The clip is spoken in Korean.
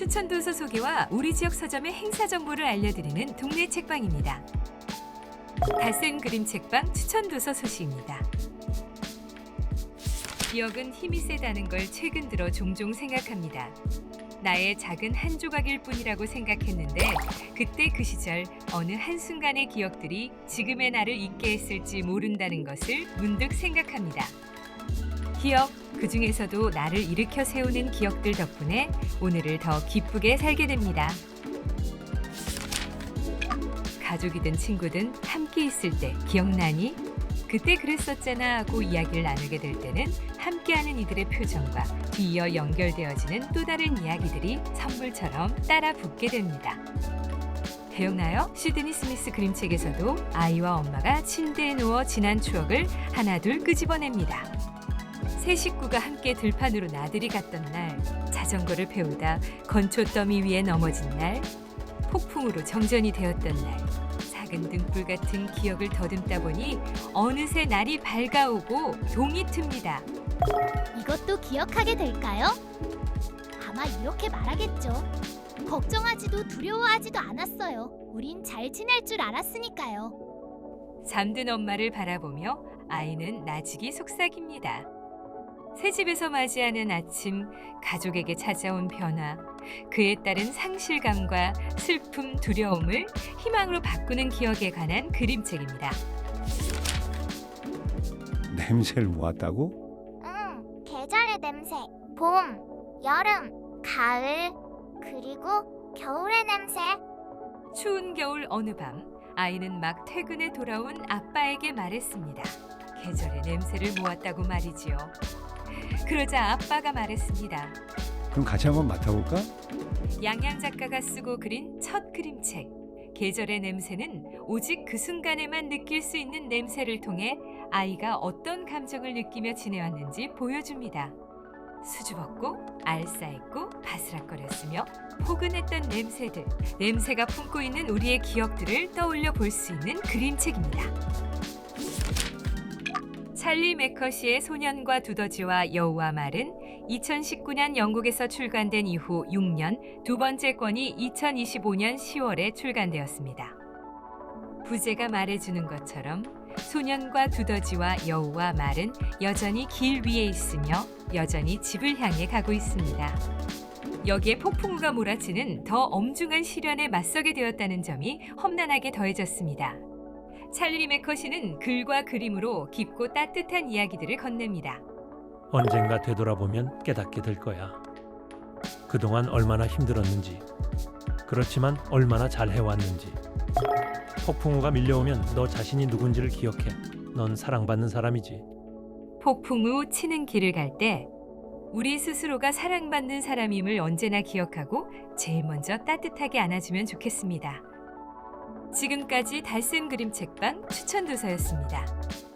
추천 도서 소개와 우리 지역 서점의 행사 정보를 알려드리는 동네 책방입니다. 달센 그림 책방 추천 도서 소식입니다. 기억은 힘이 세다는 걸 최근 들어 종종 생각합니다. 나의 작은 한 조각일 뿐이라고 생각했는데 그때 그 시절 어느 한순간의 기억들이 지금의 나를 있게 했을지 모른다는 것을 문득 생각합니다. 기억, 그 중에서도 나를 일으켜 세우는 기억들 덕분에 오늘을 더 기쁘게 살게 됩니다. 가족이든 친구든 함께 있을 때 기억나니? 그때 그랬었잖아 하고 이야기를 나누게 될 때는 함께하는 이들의 표정과 뒤이어 연결되어지는 또 다른 이야기들이 선물처럼 따라 붙게 됩니다. 기억나요? 시드니 스미스 그림책에서도 아이와 엄마가 침대에 누워 지난 추억을 하나둘 끄집어냅니다. 세 식구가 함께 들판으로 나들이 갔던 날, 자전거를 배우다 건초 더미 위에 넘어진 날, 폭풍으로 정전이 되었던 날, 작은 등불 같은 기억을 더듬다 보니 어느새 날이 밝아오고 동이 틉니다. 이것도 기억하게 될까요? 아마 이렇게 말하겠죠. 걱정하지도 두려워하지도 않았어요. 우린 잘 지낼 줄 알았으니까요. 잠든 엄마를 바라보며 아이는 나직이 속삭입니다. 새 집에서 맞이하는 아침, 가족에게 찾아온 변화, 그에 따른 상실감과 슬픔, 두려움을 희망으로 바꾸는 기억에 관한 그림책입니다. 냄새를 모았다고? 응, 계절의 냄새. 봄, 여름, 가을, 그리고 겨울의 냄새. 추운 겨울 어느 밤, 아이는 막 퇴근에 돌아온 아빠에게 말했습니다. 계절의 냄새를 모았다고 말이지요. 그러자 아빠가 말했습니다. 그럼 같이 한번 맡아볼까? 양양 작가가 쓰고 그린 첫 그림책. 계절의 냄새는 오직 그 순간에만 느낄 수 있는 냄새를 통해 아이가 어떤 감정을 느끼며 지내왔는지 보여줍니다. 수줍었고 알싸했고 바스락거렸으며 포근했던 냄새들, 냄새가 품고 있는 우리의 기억들을 떠올려 볼 수 있는 그림책입니다. 찰리 맥커시의 소년과 두더지와 여우와 말은 2019년 영국에서 출간된 이후 6년 두 번째 권이 2025년 10월에 출간되었습니다. 부제가 말해주는 것처럼 소년과 두더지와 여우와 말은 여전히 길 위에 있으며 여전히 집을 향해 가고 있습니다. 여기에 폭풍우가 몰아치는 더 엄중한 시련에 맞서게 되었다는 점이 험난하게 더해졌습니다. 찰리 맥커시는 글과 그림으로 깊고 따뜻한 이야기들을 건넵니다. 언젠가 되돌아보면 깨닫게 될 거야. 그동안 얼마나 힘들었는지, 그렇지만 얼마나 잘 해왔는지. 폭풍우가 밀려오면 너 자신이 누군지를 기억해. 넌 사랑받는 사람이지. 폭풍 우 치는 길을 갈 때 우리 스스로가 사랑받는 사람임을 언제나 기억하고 제일 먼저 따뜻하게 안아주면 좋겠습니다. 지금까지 달샘 그림 책방 추천 도서였습니다.